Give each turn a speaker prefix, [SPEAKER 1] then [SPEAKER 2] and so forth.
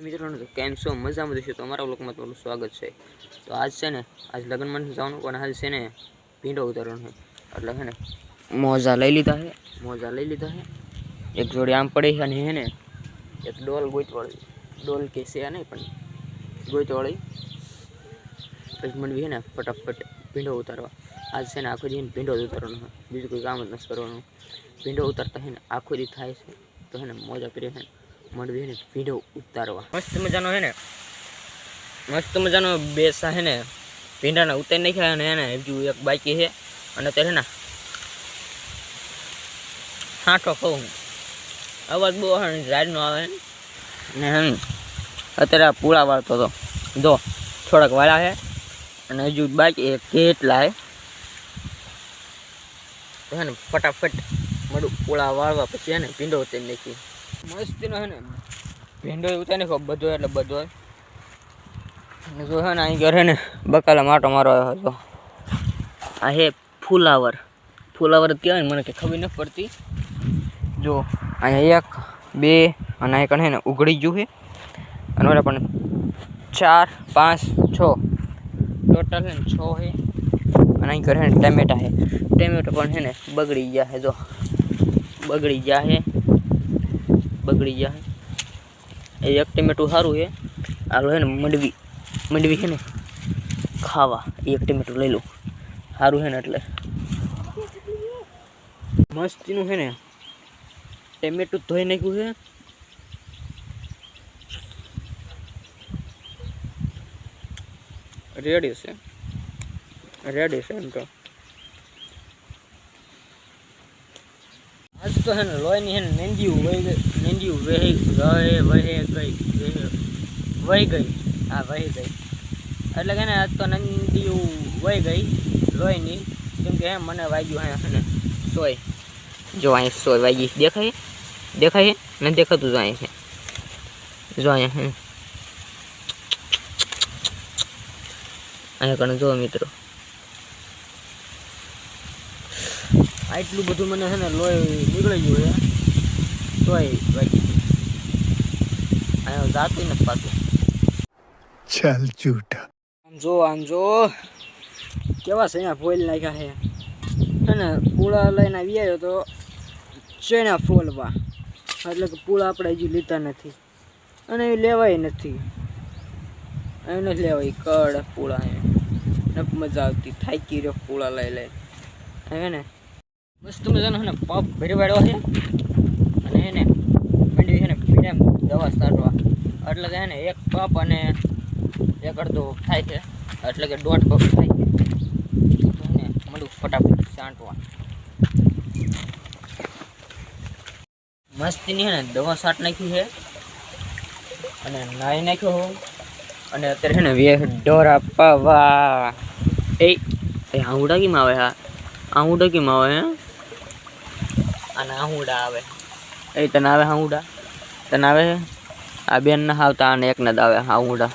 [SPEAKER 1] મિત્રોને તો કેમ છો? મજામાં જશો તો અમારા લોકમાં તમારું સ્વાગત છે. તો આજ છે ને, આજ લગ્નમાં નથી જવાનું, પણ આજ છે ને ભીંડો ઉતારવાનો છે. એટલે છે ને, મોજા લઈ લીધા છે, મોજા લઈ લીધા છે. એક જોડી આમ પડી અને હે ને, એક ડોલ ગોઈતવાળી ડોલ કે છે નહીં, પણ ગોઈતવાળી પછી મંડવી છે ને ફટાફટ ભીંડો ઉતારવા. આજ છે ને આખો દી ભીંડો જ ઉતારવાનો બીજું કોઈ કામ જ નથી કરવાનું. ભીંડો ઉતારતા છે ને, આખો દી થાય છે. તો છે ને મોજા પીરે છે ને મંડવી છે ને ભીંડો ઉતારવા. મસ્ત મજાનો હે ને, મસ્ત મજાનો બેસા હે ને, ભીંડાને ઉતારી નાખ્યા અને એને હજુ એક બાકી છે. અને અત્યારે છે ને, હાંઠો હું. અવાજ બહુ ઝાડનો આવે ને. અત્યારે આ પૂળા વાળતો હતો. જો, થોડાક વાળા છે અને હજુ બાકી કેટલા હે. ને, ફટાફટ મળું પૂળા વાળવા પછી એને ને, ભીંડો ઉતારી નાખી મસ્તીનો હે ને, ભીંડો ઉતારી નાખો બધો એટલે બધો જો છે ને, અહીં ઘરે ને બકાલા માટો મારો હતો. આ હે ફુલાવર. ફુલાવર કહેવાય ને, મને કે ખબર નથી પડતી. જો, અહીંયા એક, બે, અને એક છે ને ઉઘડી ગયું છે. અને ઓલા પણ ચાર, પાંચ, છ. ટોટલ છે ને છ છે. અને અહીં ઘરે ને ટમેટા છે. ટમેટો પણ છે ને બગડી ગયા છે, જો. બગડી ગયા છે. બગડી ગયા એ એક ટમેટું સારું છે આલો હે ને મંડવી. મંડવી છે ને ખાવા. એક ટમેટું લઈ લઉં સારું છે ને એટલે. મસ્તીનું છે ને. ટમેટું ધોઈ નાખ્યું છે રેડી છે. રેડી છે એમ તો. આજ તો હે ને લોહીની હે ને વહી ગઈ, નંદીયું વહી રહે વહે ગઈ વહે ગઈ. હા, વહી ગઈ. એટલે કે ને આજ તો નંદીયું વહી ગઈ લોહીની. કેમ કે હે, મને વાગ્યું અહીંયા ને સોય. જો અહીંયા સોય વાગી દેખાય દેખાય ને દેખાતું જો અહીંયા જો અહીંયા હે અહીંયા કણ જો મિત્રો. આટલું બધું મને છે ને લોહી નીકળી ગયું છે. તોય વાગી અહીંયા જાતું નથી પાછું
[SPEAKER 2] ચાલ જૂઠા.
[SPEAKER 1] આમ જો આમ જો. કેવા છે અહીંયા ફોઈલ નાખ્યા છે. અને પૂળા લઈને આવી આવ્યો તો ચેના ફોલવા એટલે કે પૂળા આપણે હજુ લીધા નથી. અને એ લેવાય નથી. એ નથી લેવાય કડ પૂળા એ મજા આવતી. થાકી રહ્યો પૂળા લઈ લઈ હે ને? મસ્ત મજાનો છે ને પપ ભરી વાળ્યો છે. અને એને મંડી છે ને પીને દવા સારવા. એટલે કે એને ને એક કપ અને એક અડધો થાય છે. એટલે કે દોઢ કપ થાય છે. મળું ફટાફટ છાંટવા મસ્તીની છે ને દવા છાંટ નાખી છે. અને નાહી નાખ્યો હું. અને અત્યારે છે ને વેહ ડોરા પાવા. એ આહુડા કેમ આવે હા આહુડા કેમ આવે, હે? અને આહુડા આવે. એ તને આવે આહુડા? તને આવે? આ બેન ના આવતા અને એકને જ આવે આહુડા.